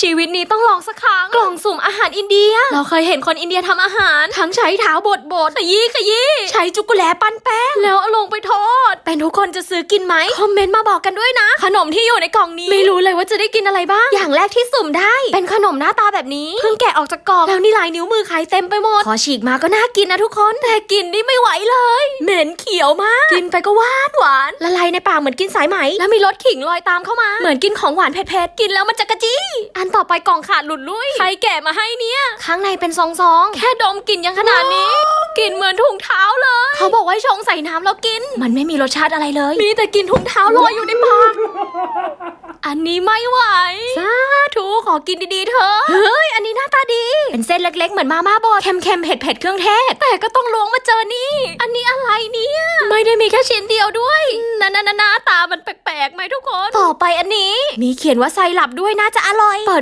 ชีวิตนี้ต้องลองสักครั้ง กล่องสุ่มอาหารอินเดีย เราเคยเห็นคนอินเดียทำอาหาร ทั้งใช้เท้าบดบดขยี้ขยี้ใช้จุกุแลปั้นแป้ง แล้วเอาลงไปทอด เป็นทุกคนจะซื้อกินไหม คอมเมนต์มาบอกกันด้วยนะ ขนมที่อยู่ในกล่องนี้ ไม่รู้เลยว่าจะได้กินอะไรบ้าง อย่างแรกที่สุ่มได้ เป็นขนมหน้าตาแบบนี้ เพิ่งแกะออกจากกล่อง แล้วนี่ลายนิ้วมือใครเต็มไปหมดพอฉีกมาก็น่ากินนะทุกคน แต่กินนี่ไม่ไหวเลย เหม็นเขียวมาก กินไปก็หวานหวาน ละลายในปากเหมือนกินสายไหม แล้วมีรสขิงลอยตามเข้ามา เหมือนกินของหวานเผ็ดๆ กินแล้วมันจะกระจี้อันต่อไปกล่องขาดหลุดลุยใครแกะมาให้เนี่ยข้างในเป็นซองๆแค่ดมกลิ่นยังขนาดนี้กลิ่นเหมือนถุงเท้าเลย เขาบอกว่าให้ชงใส่น้ำแล้วกิน มันไม่มีรสชาติอะไรเลย มีแต่กลิ่นถุงเท้าลอยอยู่ในปากอันนี้ไม่ไหวสาธุขอกินดีๆเถอะเฮ้ยอันนี้หน้าตาดี เป็นเส้นเล็กๆ เหมือนมาม่าบดเค็มๆเผ็ดๆเครื่องเทศ แต่ก็ต้องล้วงมาเจอนี่ อันนี้อะไรเนี่ย ไม่ได้มีแค่ชิ้นเดียวด้วยนานานาหน้าตามันแปลกๆไหมทุกคนต่อ ไปอันนี้ มีเขียนว่าไซรัปด้วยน่าจะอร่อยเปิด